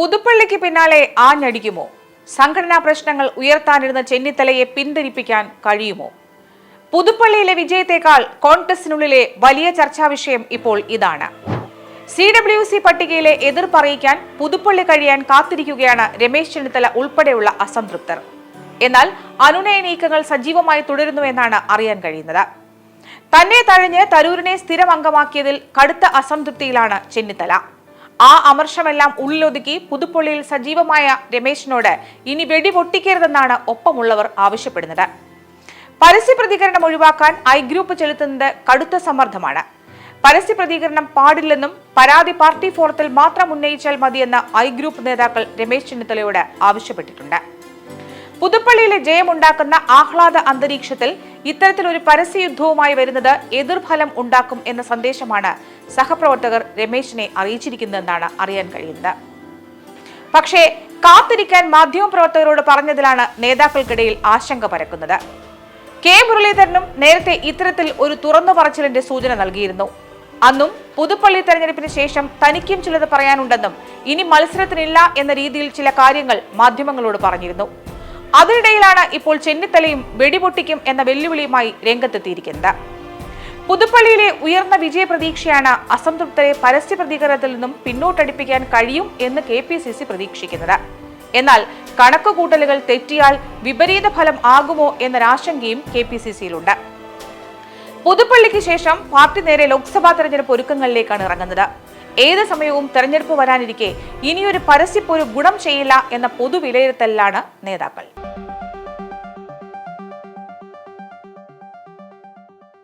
പുതുപ്പള്ളിക്ക് പിന്നാലെ ആഞ്ഞടിക്കുമോ? സംഘടനാ പ്രശ്നങ്ങൾ ഉയർത്താനിരുന്ന ചെന്നിത്തലയെ പിന്തിരിപ്പിക്കാൻ കഴിയുമോ? പുതുപ്പള്ളിയിലെ വിജയത്തെക്കാൾ കോൺഗ്രസിനുള്ളിലെ വലിയ ചർച്ചാ വിഷയം ഇപ്പോൾ ഇതാണ്. സി ഡബ്ല്യു സി പട്ടികയിലെ എതിർപ്പറിയിക്കാൻ പുതുപ്പള്ളി കഴിയാൻ കാത്തിരിക്കുകയാണ് രമേശ് ചെന്നിത്തല ഉൾപ്പെടെയുള്ള അസംതൃപ്തർ. എന്നാൽ അനുനയ നീക്കങ്ങൾ സജീവമായി തുടരുന്നുവെന്നാണ് അറിയാൻ കഴിയുന്നത്. തന്നെ തഴഞ്ഞ് തരൂരിനെ സ്ഥിരം അംഗമാക്കിയതിൽ കടുത്ത അസംതൃപ്തിയിലാണ് ചെന്നിത്തല. ആ അമർഷമെല്ലാം ഉള്ളിലൊതുക്കി പുതുപ്പള്ളിയിൽ സജീവമായ രമേശിനോട് ഇനി വെടി പൊട്ടിക്കരുതെന്നാണ് ഒപ്പമുള്ളവർ ആവശ്യപ്പെടുന്നത്. പരസ്യ പ്രതികരണം ഒഴിവാക്കാൻ ഐ ഗ്രൂപ്പ് ചെലുത്തുന്നത് കടുത്ത സമ്മർദ്ദമാണ്. പരസ്യ പ്രതികരണം പാടില്ലെന്നും പരാതി പാർട്ടി ഫോറത്തിൽ മാത്രം ഉന്നയിച്ചാൽ മതിയെന്ന് ഐ ഗ്രൂപ്പ് നേതാക്കൾ രമേശ് ചെന്നിത്തലയോട് ആവശ്യപ്പെട്ടിട്ടുണ്ട്. പുതുപ്പള്ളിയിലെ ജയമുണ്ടാക്കുന്ന ആഹ്ലാദ അന്തരീക്ഷത്തിൽ ഇത്തരത്തിലൊരു പരസ്യയുദ്ധവുമായി വരുന്നത് എതിർഫലം ഉണ്ടാക്കും എന്ന സന്ദേശമാണ് സഹപ്രവർത്തകർ രമേശിനെ അറിയിച്ചിരിക്കുന്നതെന്നാണ് അറിയാൻ കഴിയുന്നത്. പക്ഷേ കാത്തിരിക്കാൻ മാധ്യമപ്രവർത്തകരോട് പറഞ്ഞതിലാണ് നേതാക്കൾക്കിടയിൽ ആശങ്ക പരക്കുന്നത്. കെ. മുരളീധരനും നേരത്തെ ഇത്തരത്തിൽ ഒരു തുറന്നു പറച്ചിലിന്റെ സൂചന നൽകിയിരുന്നു. അന്നും പുതുപ്പള്ളി തെരഞ്ഞെടുപ്പിന് ശേഷം തനിക്കും ചിലത് പറയാനുണ്ടെന്നും ഇനി മത്സരത്തിനില്ല എന്ന രീതിയിൽ ചില കാര്യങ്ങൾ മാധ്യമങ്ങളോട് പറഞ്ഞിരുന്നു. അതിനിടയിലാണ് ഇപ്പോൾ ചെന്നിത്തലയും വെടിപൊട്ടിക്കും എന്ന വെല്ലുവിളിയുമായി രംഗത്തെത്തിയിരിക്കുന്നത്. പുതുപ്പള്ളിയിലെ ഉയർന്ന വിജയ പ്രതീക്ഷയാണ് അസംതൃപ്തരെ പരസ്യ പ്രതികരണത്തിൽ നിന്നും പിന്നോട്ടടിപ്പിക്കാൻ കഴിയും എന്ന് കെ പി സി സി പ്രതീക്ഷിക്കുന്നത്. എന്നാൽ കണക്കുകൂട്ടലുകൾ തെറ്റിയാൽ വിപരീത ഫലം ആകുമോ എന്നൊരാശങ്കയും കെ പി സി സിയിലുണ്ട്. പുതുപ്പള്ളിക്ക് ശേഷം പാർട്ടി നേരെ ലോക്സഭാ തെരഞ്ഞെടുപ്പ് ഒരുക്കങ്ങളിലേക്കാണ് ഇറങ്ങുന്നത്. ഏത് സമയവും തെരഞ്ഞെടുപ്പ് വരാനിരിക്കെ ഇനിയൊരു പരസ്യപ്പൊരു ഗുണം ചെയ്യില്ല എന്ന പൊതുവിലയിരുത്തലിലാണ് നേതാക്കൾ.